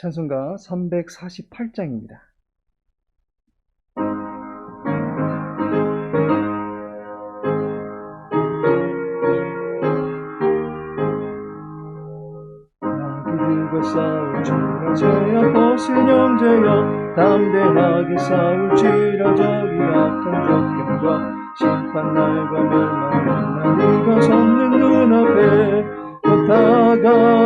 찬송가 348장입니다. 나그들과 싸울 지라 제야 벗은 형제여 담대하게 싸울 지라 저기 악한 적경과 심판 날과 멸망은 네가 섰는 눈앞에 곧 다가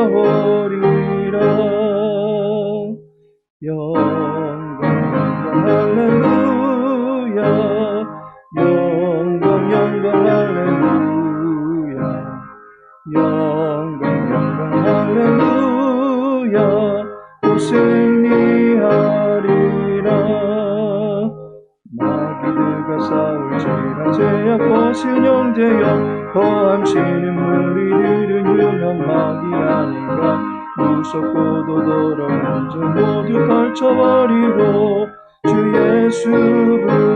제약 벗은 형제여 거함치는 무리들은 마귀 아닌가 무섭고도 더러운 자 모두 걸쳐버리고 주 예수 붙들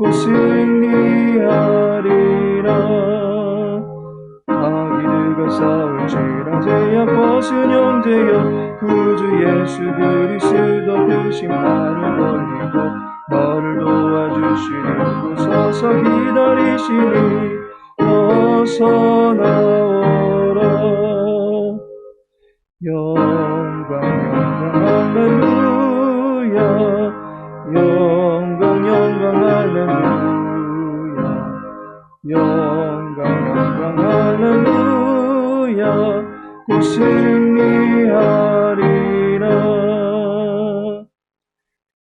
곧 승리하리라. 마귀들과 싸울지라 제약 벗은 형제여 구주 예수 그리스도 그 심판을 벌리고 너를 도와주시는 곳 서서 기다리시니 어서 나오라. 영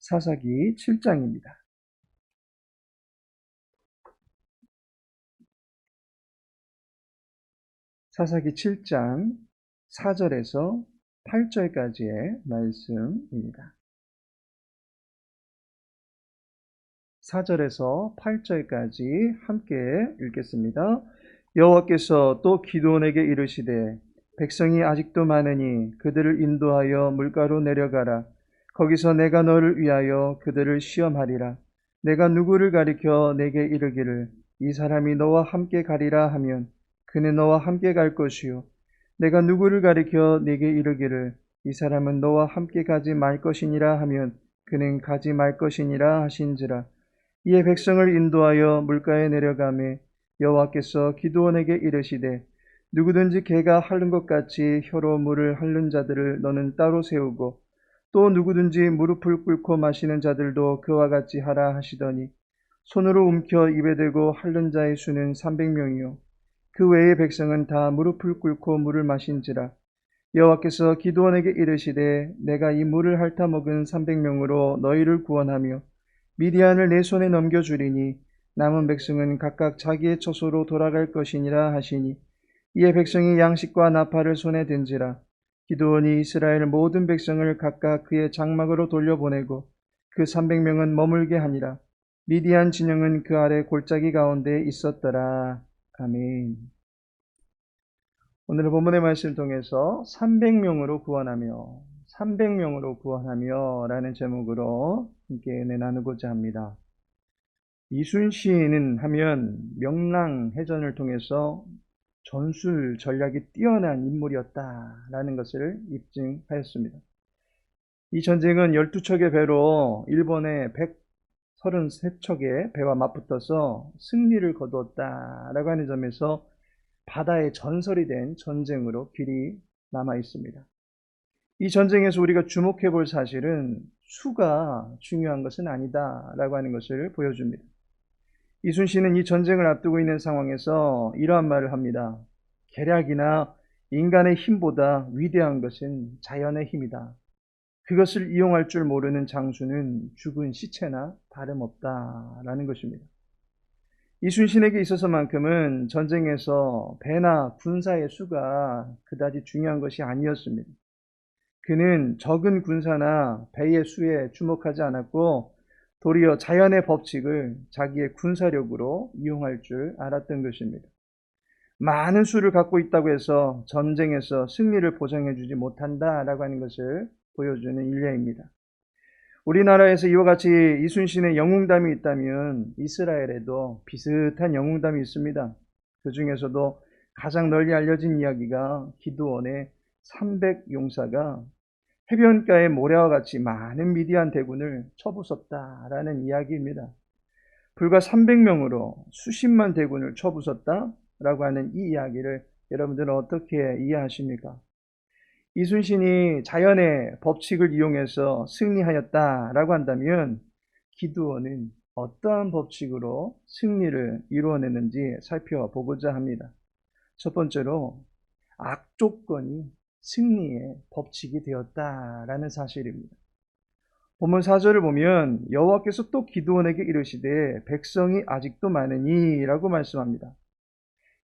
사사기 7장입니다. 사사기 7장 4절에서 8절까지의 말씀입니다. 4절에서 8절까지 함께 읽겠습니다. 여호와께서 또 기도원에게 이르시되 백성이 아직도 많으니 그들을 인도하여 물가로 내려가라. 거기서 내가 너를 위하여 그들을 시험하리라. 내가 누구를 가리켜 내게 이르기를 이 사람이 너와 함께 가리라 하면 그는 너와 함께 갈 것이요. 내가 누구를 가리켜 내게 이르기를 이 사람은 너와 함께 가지 말 것이니라 하면 그는 가지 말 것이니라 하신지라. 이에 백성을 인도하여 물가에 내려가매 여호와께서 기도원에게 이르시되 누구든지 개가 핥는 것 같이 혀로 물을 핥는 자들을 너는 따로 세우고 또 누구든지 무릎을 꿇고 마시는 자들도 그와 같이 하라 하시더니 손으로 움켜 입에 대고 핥는 자의 수는 300명이요. 그 외의 백성은 다 무릎을 꿇고 물을 마신지라. 여호와께서 기도원에게 이르시되 내가 이 물을 핥아 먹은 300명으로 너희를 구원하며 미디안을 내 손에 넘겨 주리니 남은 백성은 각각 자기의 처소로 돌아갈 것이니라 하시니 이에 백성이 양식과 나팔을 손에 든지라 기도원이 이스라엘 모든 백성을 각각 그의 장막으로 돌려보내고 그 300명은 머물게 하니라 미디안 진영은 그 아래 골짜기 가운데 있었더라 아멘. 오늘 본문의 말씀을 통해서 300명으로 구원하며 300명으로 구원하며 라는 제목으로 함께 은혜 나누고자 합니다. 이순신은 하면 명랑 해전을 통해서 전술 전략이 뛰어난 인물이었다라는 것을 입증하였습니다. 이 전쟁은 12척의 배로 일본의 133척의 배와 맞붙어서 승리를 거두었다라고 하는 점에서 바다의 전설이 된 전쟁으로 길이 남아 있습니다. 이 전쟁에서 우리가 주목해 볼 사실은 수가 중요한 것은 아니다라고 하는 것을 보여줍니다. 이순신은 이 전쟁을 앞두고 있는 상황에서 이러한 말을 합니다. 계략이나 인간의 힘보다 위대한 것은 자연의 힘이다. 그것을 이용할 줄 모르는 장수는 죽은 시체나 다름없다라는 것입니다. 이순신에게 있어서만큼은 전쟁에서 배나 군사의 수가 그다지 중요한 것이 아니었습니다. 그는 적은 군사나 배의 수에 주목하지 않았고 도리어 자연의 법칙을 자기의 군사력으로 이용할 줄 알았던 것입니다. 많은 수를 갖고 있다고 해서 전쟁에서 승리를 보장해주지 못한다라고 하는 것을 보여주는 일례입니다. 우리나라에서 이와 같이 이순신의 영웅담이 있다면 이스라엘에도 비슷한 영웅담이 있습니다. 그 중에서도 가장 널리 알려진 이야기가 기드온의 300용사가 해변가의 모래와 같이 많은 미디안 대군을 쳐부쉈다라는 이야기입니다. 불과 300명으로 수십만 대군을 쳐부쉈다라고 하는 이 이야기를 여러분들은 어떻게 이해하십니까? 이순신이 자연의 법칙을 이용해서 승리하였다라고 한다면 기드온은 어떠한 법칙으로 승리를 이루어내는지 살펴보고자 합니다. 첫 번째로 악조건이 승리의 법칙이 되었다라는 사실입니다. 본문 4절을 보면 여호와께서 또 기드온에게 이르시되 백성이 아직도 많으니라고 말씀합니다.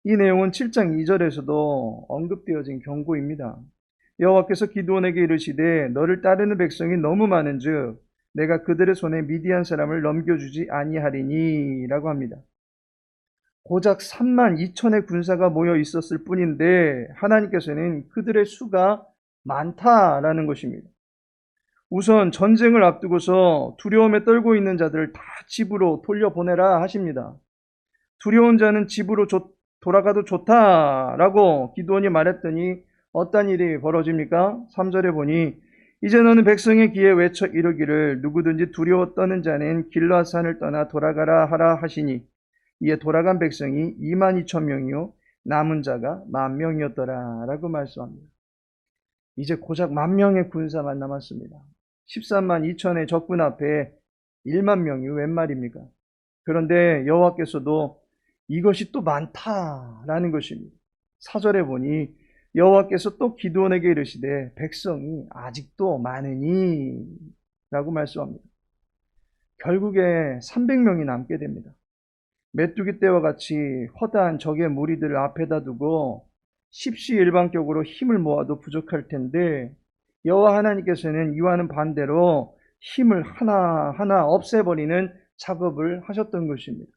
이 내용은 7장 2절에서도 언급되어진 경고입니다. 여호와께서 기드온에게 이르시되 너를 따르는 백성이 너무 많은즉 내가 그들의 손에 미디안 사람을 넘겨주지 아니하리니라고 합니다. 고작 3만 2천의 군사가 모여 있었을 뿐인데 하나님께서는 그들의 수가 많다라는 것입니다. 우선 전쟁을 앞두고서 두려움에 떨고 있는 자들을 다 집으로 돌려보내라 하십니다. 두려운 자는 집으로 돌아가도 좋다라고 기도원이 말했더니 어떤 일이 벌어집니까? 3절에 보니 이제 너는 백성의 귀에 외쳐 이르기를 누구든지 두려워 떠는 자는 길라산을 떠나 돌아가라 하라 하시니 이에 돌아간 백성이 2만 2천 명이요 남은 자가 만 명이었더라 라고 말씀합니다. 이제 고작 만 명의 군사만 남았습니다. 13만 2천의 적군 앞에 1만 명이 웬 말입니까? 그런데 여호와께서도 이것이 또 많다라는 것입니다. 사절에 보니 여호와께서 또 기도원에게 이르시되 백성이 아직도 많으니 라고 말씀합니다. 결국에 300명이 남게 됩니다. 메뚜기 떼와 같이 허다한 적의 무리들을 앞에다 두고 십시일반격으로 힘을 모아도 부족할 텐데 여호와 하나님께서는 이와는 반대로 힘을 하나하나 없애버리는 작업을 하셨던 것입니다.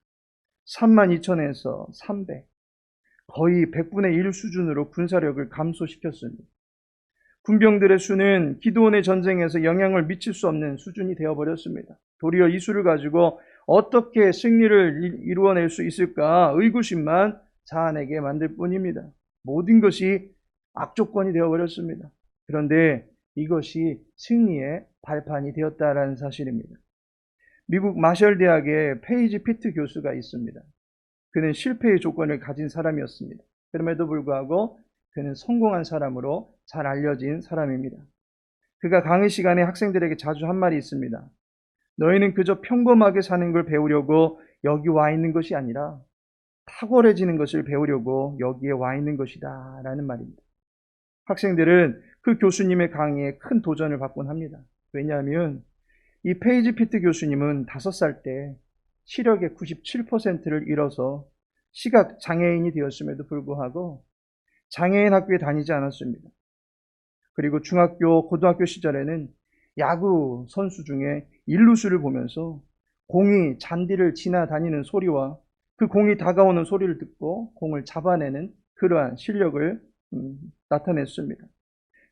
3만 2천에서 300, 거의 100분의 1 수준으로 군사력을 감소시켰습니다. 군병들의 수는 기도원의 전쟁에서 영향을 미칠 수 없는 수준이 되어버렸습니다. 도리어 이 수를 가지고 어떻게 승리를 이루어낼 수 있을까 의구심만 자아내게 만들 뿐입니다. 모든 것이 악조건이 되어버렸습니다. 그런데 이것이 승리의 발판이 되었다라는 사실입니다. 미국 마셜 대학의 페이지 피트 교수가 있습니다. 그는 실패의 조건을 가진 사람이었습니다. 그럼에도 불구하고 그는 성공한 사람으로 잘 알려진 사람입니다. 그가 강의 시간에 학생들에게 자주 한 말이 있습니다. 너희는 그저 평범하게 사는 걸 배우려고 여기 와 있는 것이 아니라 탁월해지는 것을 배우려고 여기에 와 있는 것이다. 라는 말입니다. 학생들은 그 교수님의 강의에 큰 도전을 받곤 합니다. 왜냐하면 이 페이지 피트 교수님은 다섯 살때 시력의 97%를 잃어서 시각 장애인이 되었음에도 불구하고 장애인 학교에 다니지 않았습니다. 그리고 중학교, 고등학교 시절에는 야구 선수 중에 일루수를 보면서 공이 잔디를 지나다니는 소리와 그 공이 다가오는 소리를 듣고 공을 잡아내는 그러한 실력을 음, 나타냈습니다.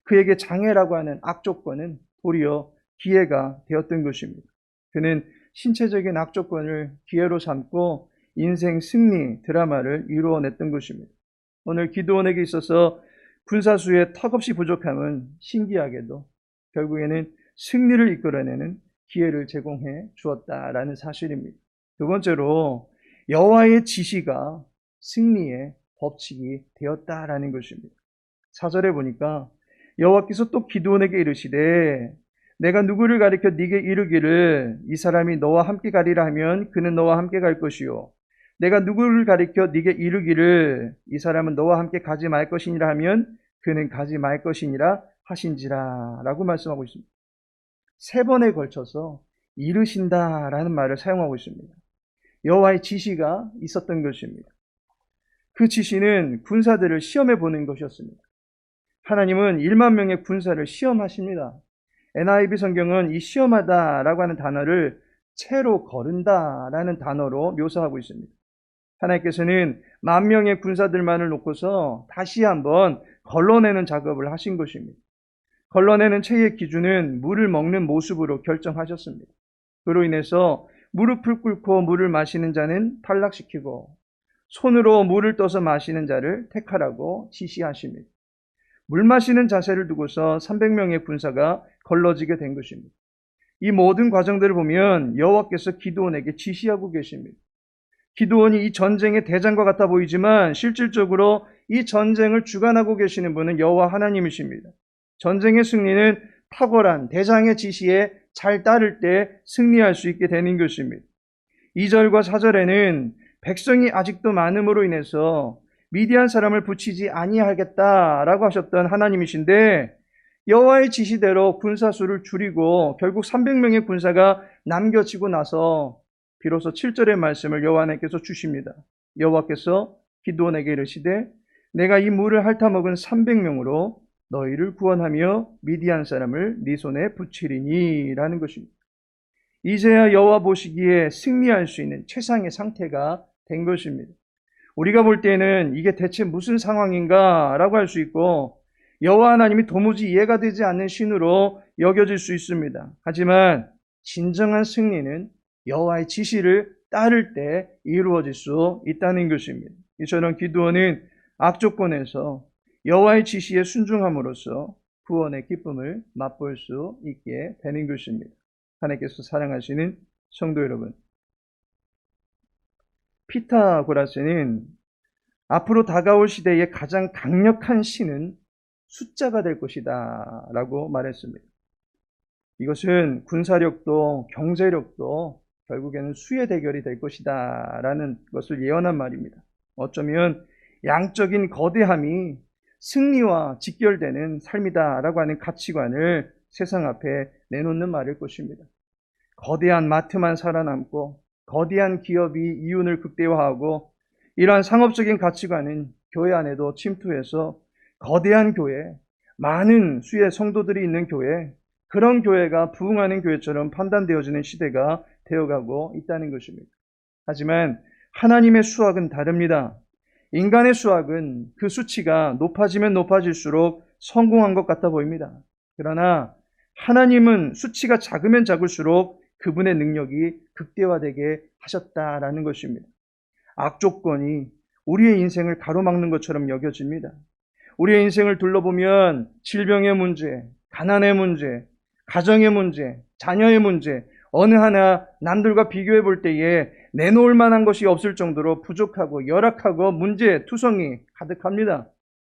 그에게 장애라고 하는 악조건은 도리어 기회가 되었던 것입니다. 그는 신체적인 악조건을 기회로 삼고 인생 승리 드라마를 이루어냈던 것입니다. 오늘 기도원에게 있어서 군사수의 턱없이 부족함은 신기하게도 결국에는 승리를 이끌어내는 기회를 제공해 주었다라는 사실입니다. 두 번째로 여호와의 지시가 승리의 법칙이 되었다라는 것입니다. 사절에 보니까 여호와께서 또 기도원에게 이르시되 내가 누구를 가리켜 네게 이르기를 이 사람이 너와 함께 가리라 하면 그는 너와 함께 갈 것이요 내가 누구를 가리켜 네게 이르기를 이 사람은 너와 함께 가지 말 것이니라 하면 그는 가지 말 것이니라 하신지라라고 말씀하고 있습니다. 세 번에 걸쳐서 이르신다라는 말을 사용하고 있습니다. 여호와의 지시가 있었던 것입니다. 그 지시는 군사들을 시험해 보는 것이었습니다. 하나님은 1만 명의 군사를 시험하십니다. NIV 성경은 이 시험하다라고 하는 단어를 채로 거른다라는 단어로 묘사하고 있습니다. 하나님께서는 만 명의 군사들만을 놓고서 다시 한번 걸러내는 작업을 하신 것입니다. 걸러내는 체의 기준은 물을 먹는 모습으로 결정하셨습니다. 그로 인해서 무릎을 꿇고 물을 마시는 자는 탈락시키고 손으로 물을 떠서 마시는 자를 택하라고 지시하십니다. 물 마시는 자세를 두고서 300명의 군사가 걸러지게 된 것입니다. 이 모든 과정들을 보면 여호와께서 기도원에게 지시하고 계십니다. 기도원이 이 전쟁의 대장과 같아 보이지만 실질적으로 이 전쟁을 주관하고 계시는 분은 여호와 하나님이십니다. 전쟁의 승리는 탁월한 대장의 지시에 잘 따를 때 승리할 수 있게 되는 것입니다. 2절과 4절에는 백성이 아직도 많음으로 인해서 미디안 사람을 붙이지 아니하겠다라고 하셨던 하나님이신데 여호와의 지시대로 군사 수를 줄이고 결국 300명의 군사가 남겨지고 나서 비로소 7절의 말씀을 여호와 하나님께서 주십니다. 여호와께서 기도원에게 이르시되 내가 이 물을 핥아먹은 300명으로 너희를 구원하며 미디안 사람을 네 손에 붙이리니라는 것입니다. 이제야 여호와 보시기에 승리할 수 있는 최상의 상태가 된 것입니다. 우리가 볼 때는 이게 대체 무슨 상황인가라고 할 수 있고 여호와 하나님이 도무지 이해가 되지 않는 신으로 여겨질 수 있습니다. 하지만 진정한 승리는 여호와의 지시를 따를 때 이루어질 수 있다는 것입니다. 이처럼 기도원은 악조건에서 여호와의 지시에 순종함으로써 구원의 기쁨을 맛볼 수 있게 되는 것입니다. 하나님께서 사랑하시는 성도 여러분, 피타고라스는 앞으로 다가올 시대의 가장 강력한 신은 숫자가 될 것이다 라고 말했습니다. 이것은 군사력도 경제력도 결국에는 수의 대결이 될 것이다 라는 것을 예언한 말입니다. 어쩌면 양적인 거대함이 승리와 직결되는 삶이다 라고 하는 가치관을 세상 앞에 내놓는 말일 것입니다. 거대한 마트만 살아남고 거대한 기업이 이윤을 극대화하고 이러한 상업적인 가치관은 교회 안에도 침투해서 거대한 교회, 많은 수의 성도들이 있는 교회, 그런 교회가 부흥하는 교회처럼 판단되어지는 시대가 되어가고 있다는 것입니다. 하지만 하나님의 수학은 다릅니다. 인간의 수학은 그 수치가 높아지면 높아질수록 성공한 것 같아 보입니다. 그러나 하나님은 수치가 작으면 작을수록 그분의 능력이 극대화되게 하셨다라는 것입니다. 악조건이 우리의 인생을 가로막는 것처럼 여겨집니다. 우리의 인생을 둘러보면 질병의 문제, 가난의 문제, 가정의 문제, 자녀의 문제, 어느 하나 남들과 비교해 볼 때에 내놓을 만한 것이 없을 정도로 부족하고 열악하고 문제 투성이 가득합니다.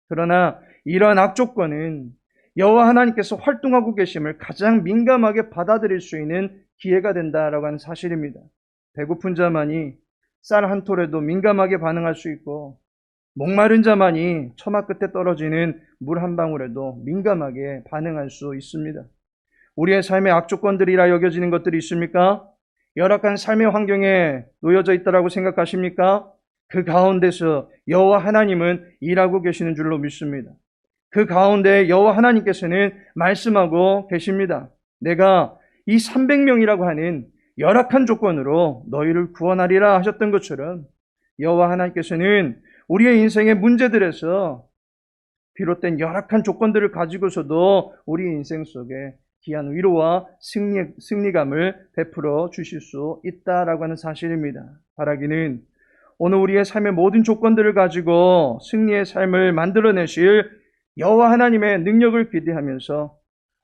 그러나 이러한 악조건은 여호와 하나님께서 활동하고 계심을 가장 민감하게 받아들일 수 있는 기회가 된다라고 하는 사실입니다. 배고픈 자만이 쌀 한 톨에도 민감하게 반응할 수 있고 목마른 자만이 처마 끝에 떨어지는 물 한 방울에도 민감하게 반응할 수 있습니다. 우리의 삶의 악조건들이라 여겨지는 것들이 있습니까? 열악한 삶의 환경에 놓여져 있다라고 생각하십니까? 그 가운데서 여호와 하나님은 일하고 계시는 줄로 믿습니다. 그 가운데 여호와 하나님께서는 말씀하고 계십니다. 내가 이 300명이라고 하는 열악한 조건으로 너희를 구원하리라 하셨던 것처럼 여호와 하나님께서는 우리의 인생의 문제들에서 비롯된 열악한 조건들을 가지고서도 우리 인생 속에 귀한 위로와 승리, 승리감을 베풀어 주실 수 있다라고 하는 사실입니다. 바라기는 오늘 우리의 삶의 모든 조건들을 가지고 승리의 삶을 만들어내실 여호와 하나님의 능력을 기대하면서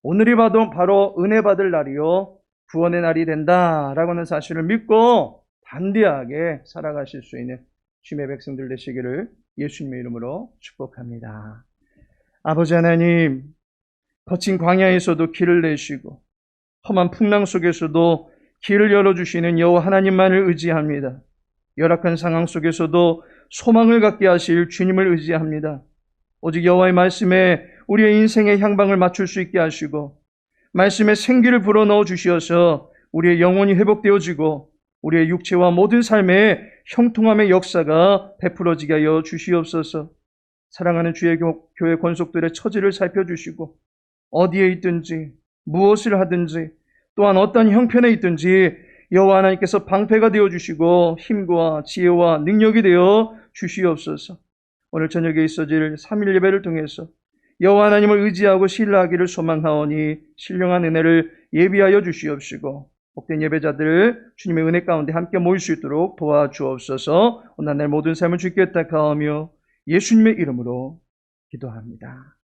오늘이 봐도 바로 은혜 받을 날이요 구원의 날이 된다라고 하는 사실을 믿고 담대하게 살아가실 수 있는 주님의 백성들 되시기를 예수님의 이름으로 축복합니다. 아버지 하나님, 거친 광야에서도 길을 내시고 험한 풍랑 속에서도 길을 열어주시는 여호와 하나님만을 의지합니다. 열악한 상황 속에서도 소망을 갖게 하실 주님을 의지합니다. 오직 여호와의 말씀에 우리의 인생의 향방을 맞출 수 있게 하시고 말씀에 생기를 불어넣어 주시어서 우리의 영혼이 회복되어지고 우리의 육체와 모든 삶의 형통함의 역사가 베풀어지게 하여 주시옵소서. 사랑하는 주의 교회 권속들의 처지를 살펴주시고 어디에 있든지 무엇을 하든지 또한 어떤 형편에 있든지 여호와 하나님께서 방패가 되어 주시고 힘과 지혜와 능력이 되어 주시옵소서. 오늘 저녁에 있어질 3일 예배를 통해서 여호와 하나님을 의지하고 신뢰하기를 소망하오니 신령한 은혜를 예비하여 주시옵시고 복된 예배자들을 주님의 은혜 가운데 함께 모일 수 있도록 도와주옵소서. 오늘 날 모든 삶을 주께 탁하오며 예수님의 이름으로 기도합니다.